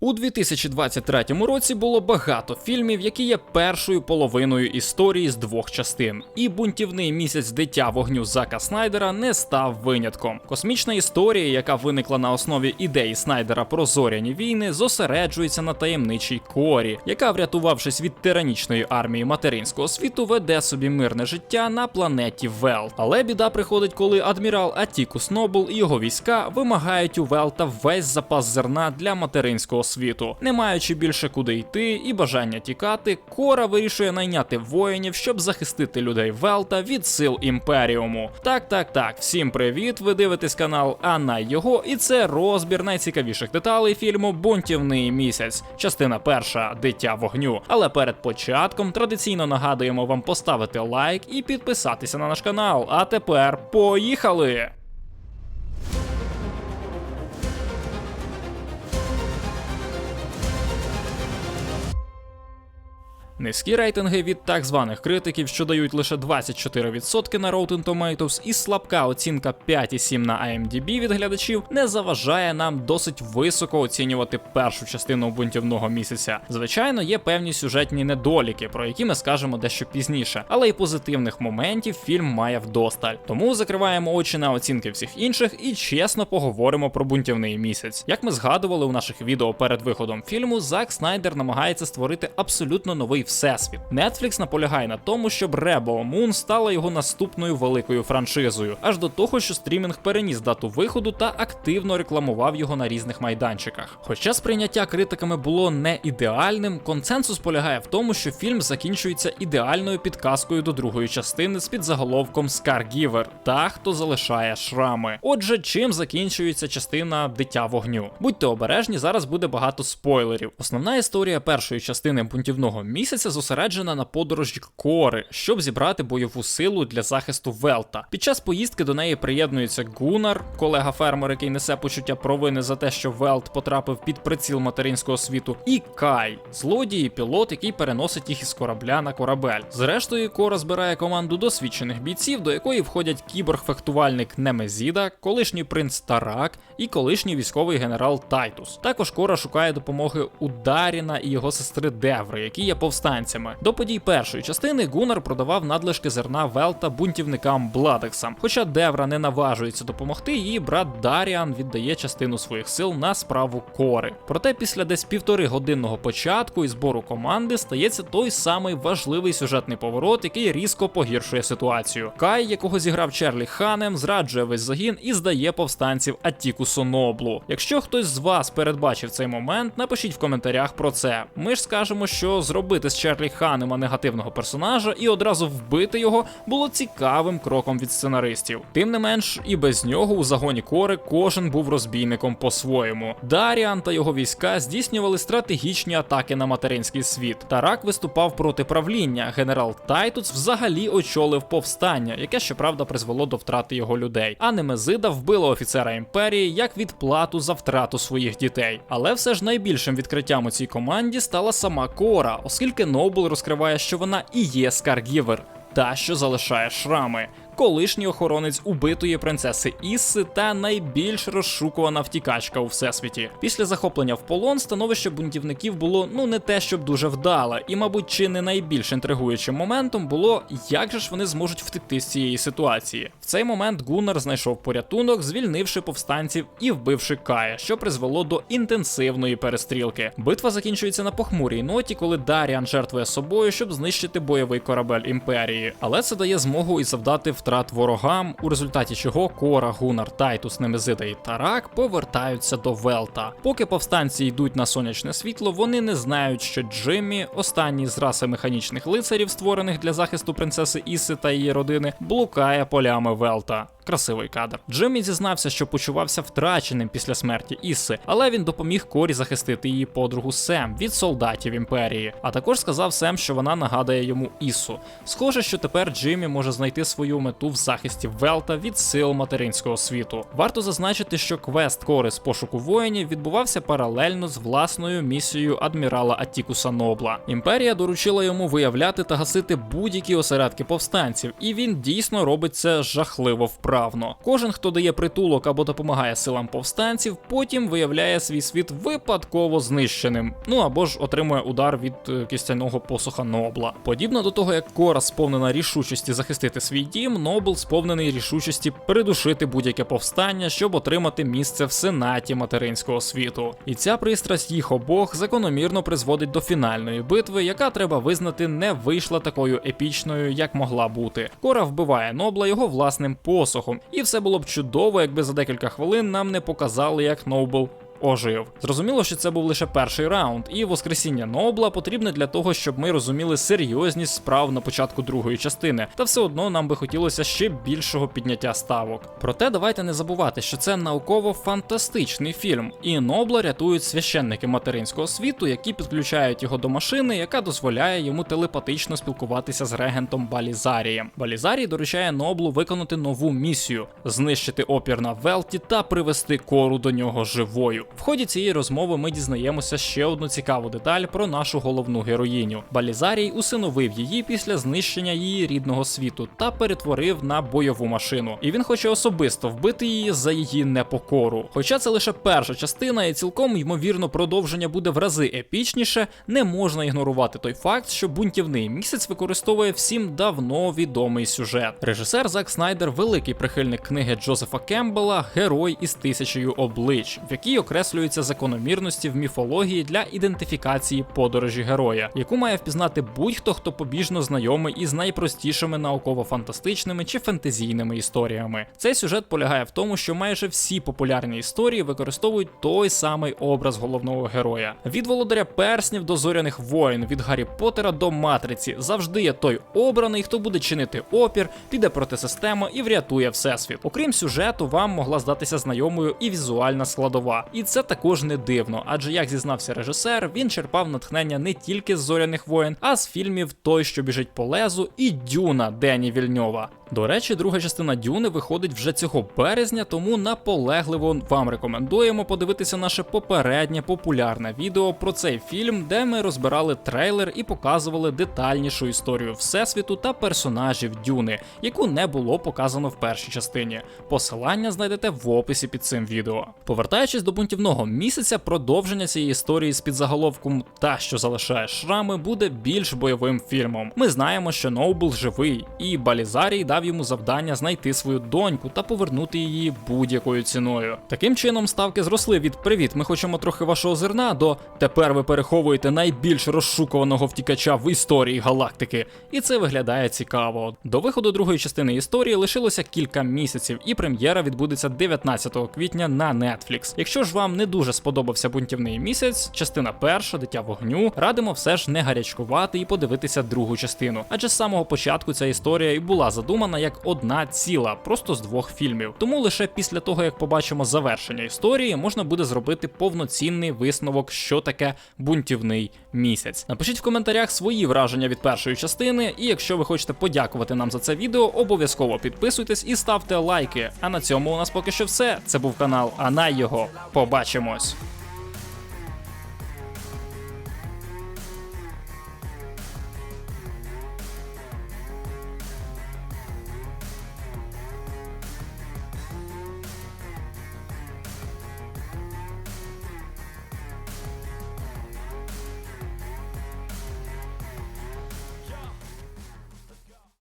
У 2023 році було багато фільмів, які є першою половиною історії з двох частин. І бунтівний місяць дитя вогню Зака Снайдера не став винятком. Космічна історія, яка виникла на основі ідеї Снайдера про зоряні війни, зосереджується на таємничій корі, яка, врятувавшись від тиранічної армії материнського світу, веде собі мирне життя на планеті Велт. Але біда приходить, коли адмірал Атікус Нобл і його війська вимагають у Велта весь запас зерна для материнського світу. Не маючи більше куди йти і бажання тікати, Кора вирішує найняти воїнів, щоб захистити людей Велта від сил імперіуму. Так, так, так, всім привіт! Ви дивитесь канал Анна його, і це розбір найцікавіших деталей фільму Бунтівний місяць, частина перша Дитя вогню. Але перед початком традиційно нагадуємо вам поставити лайк і підписатися на наш канал. А тепер поїхали! Низькі рейтинги від так званих критиків, що дають лише 24% на Rotten Tomatoes, і слабка оцінка 5,7 на IMDb від глядачів не заважає нам досить високо оцінювати першу частину бунтівного місяця. Звичайно, є певні сюжетні недоліки, про які ми скажемо дещо пізніше, але й позитивних моментів фільм має вдосталь. Тому закриваємо очі на оцінки всіх інших і чесно поговоримо про бунтівний місяць. Як ми згадували у наших відео перед виходом фільму, Зак Снайдер намагається створити абсолютно новий всесвіт. Netflix наполягає на тому, щоб Rebel Moon стала його наступною великою франшизою, аж до того, що стрімінг переніс дату виходу та активно рекламував його на різних майданчиках. Хоча сприйняття критиками було не ідеальним, консенсус полягає в тому, що фільм закінчується ідеальною підказкою до другої частини з підзаголовком Скаргівер та хто залишає шрами. Отже, чим закінчується частина дитя вогню? Будьте обережні, зараз буде багато спойлерів. Основна історія першої частини бунтівного місяця зосереджена на подорожі Кори, щоб зібрати бойову силу для захисту Велта. Під час поїздки до неї приєднується Гунар, колега фермер, який несе почуття провини за те, що Велт потрапив під приціл материнського світу, і Кай, злодій пілот, який переносить їх із корабля на корабель. Зрештою, Кора збирає команду досвідчених бійців, до якої входять кіборг-фехтувальник Немезіда, колишній принц Тарак і колишній військовий генерал Тайтус. Також Кора шукає допомоги у Даріна і його сестри Деври, які є повстанцями. До подій першої частини Гунар продавав надлишки зерна Велта бунтівникам Бладексам. Хоча Девра не наважується допомогти, її брат Даріан віддає частину своїх сил на справу Кори. Проте після десь півтори годинного початку і збору команди стається той самий важливий сюжетний поворот, який різко погіршує ситуацію. Кай, якого зіграв Черлі Ханем, зраджує весь загін і здає повстанців Атікусу Ноблу. Якщо хтось з вас передбачив цей момент, напишіть в коментарях про це. Ми ж скажемо, що зробити з Чарлі Ханема негативного персонажа і одразу вбити його було цікавим кроком від сценаристів. Тим не менш, і без нього у загоні кори кожен був розбійником по-своєму. Даріан та його війська здійснювали стратегічні атаки на материнський світ. Тарак виступав проти правління. Генерал Тайтус взагалі очолив повстання, яке щоправда призвело до втрати його людей. А Немезида вбила офіцера імперії як відплату за втрату своїх дітей. Але все ж найбільшим відкриттям у цій команді стала сама Кора, оскільки Нобл розкриває, що вона і є Скаргівер, та що залишає шрами. Колишній охоронець убитої принцеси Ісси та найбільш розшукувана втікачка у всесвіті. Після захоплення в полон становище бунтівників було ну не те, щоб дуже вдале, і, мабуть, чи не найбільш інтригуючим моментом було, як же ж вони зможуть втекти з цієї ситуації. В цей момент Гуннар знайшов порятунок, звільнивши повстанців і вбивши Кая, що призвело до інтенсивної перестрілки. Битва закінчується на похмурій ноті, коли Даріан жертвує собою, щоб знищити бойовий корабель імперії. Але це дає змогу і завдати втрат ворогам, у результаті чого Кора, Гунар, Тайтус, Немезида і Тарак повертаються до Велта. Поки повстанці йдуть на сонячне світло, вони не знають, що Джиммі, останній з раси механічних лицарів, створених для захисту принцеси Іси та її родини, блукає полями Велта. Красивий кадр. Джиммі зізнався, що почувався втраченим після смерті Ісси, але він допоміг Корі захистити її подругу Сем від солдатів імперії. А також сказав Сем, що вона нагадує йому Ісу. Схоже, що тепер Джиммі може знайти свою мету в захисті Велта від сил материнського світу. Варто зазначити, що квест Кори з пошуку воїнів відбувався паралельно з власною місією адмірала Атікуса Нобла. Імперія доручила йому виявляти та гасити будь-які осередки повстанців, і він дійсно робить це жахливо вправно. Вправно. Кожен, хто дає притулок або допомагає силам повстанців, потім виявляє свій світ випадково знищеним. Ну або ж отримує удар від е, кістяного посуха Нобла. Подібно до того, як Кора сповнена рішучості захистити свій дім, Нобл сповнений рішучості придушити будь-яке повстання, щоб отримати місце в сенаті материнського світу. І ця пристрасть їх обох закономірно призводить до фінальної битви, яка треба визнати не вийшла такою епічною, як могла бути. Кора вбиває Нобла його власним посохом, і все було б чудово, якби за декілька хвилин нам не показали, як Нобл ожив. Зрозуміло, що це був лише перший раунд, і воскресіння Нобла потрібне для того, щоб ми розуміли серйозність справ на початку другої частини, та все одно нам би хотілося ще більшого підняття ставок. Проте давайте не забувати, що це науково-фантастичний фільм, і Нобла рятують священники материнського світу, які підключають його до машини, яка дозволяє йому телепатично спілкуватися з регентом Балізарієм. Балізарій доручає Ноблу виконати нову місію знищити опір на Велті та привести кору до нього живою. В ході цієї розмови ми дізнаємося ще одну цікаву деталь про нашу головну героїню. Балізарій усиновив її після знищення її рідного світу та перетворив на бойову машину. І він хоче особисто вбити її за її непокору. Хоча це лише перша частина, і цілком ймовірно продовження буде в рази епічніше, не можна ігнорувати той факт, що бунтівний місяць використовує всім давно відомий сюжет. Режисер Зак Снайдер великий прихильник книги Джозефа Кембела Герой із тисячею облич, в якій окреслюються закономірності в міфології для ідентифікації подорожі героя, яку має впізнати будь-хто, хто побіжно знайомий із найпростішими науково-фантастичними чи фентезійними історіями. Цей сюжет полягає в тому, що майже всі популярні історії використовують той самий образ головного героя. Від володаря перснів до зоряних воїн, від Гаррі Поттера до матриці завжди є той обраний, хто буде чинити опір, піде проти системи і врятує всесвіт. Окрім сюжету, вам могла здатися знайомою і візуальна складова. І це також не дивно, адже як зізнався режисер, він черпав натхнення не тільки з зоряних воїн, а з фільмів Той, що біжить по лезу, і Дюна Дені Вільньова. До речі, друга частина Дюни виходить вже цього березня, тому наполегливо вам рекомендуємо подивитися наше попереднє популярне відео про цей фільм, де ми розбирали трейлер і показували детальнішу історію всесвіту та персонажів Дюни, яку не було показано в першій частині. Посилання знайдете в описі під цим відео. Повертаючись до бунтівного місяця, продовження цієї історії з підзаголовком Та, що залишає шрами, буде більш бойовим фільмом. Ми знаємо, що Ноубл живий, і Балізарій дав йому завдання знайти свою доньку та повернути її будь-якою ціною. Таким чином, ставки зросли від Привіт, ми хочемо трохи вашого зерна до тепер ви переховуєте найбільш розшукуваного втікача в історії галактики. І це виглядає цікаво. До виходу другої частини історії лишилося кілька місяців, і прем'єра відбудеться 19 квітня на Netflix. Якщо ж вам не дуже сподобався бунтівний місяць, частина перша, дитя вогню, радимо все ж не гарячкувати і подивитися другу частину. Адже з самого початку ця історія і була задумана як одна ціла, просто з двох фільмів. Тому лише після того, як побачимо завершення історії, можна буде зробити повноцінний висновок, що таке бунтівний місяць. Напишіть в коментарях свої враження від першої частини, і якщо ви хочете подякувати нам за це відео, обов'язково підписуйтесь і ставте лайки. А на цьому у нас поки що все. Це був канал Анай його. Побачимось.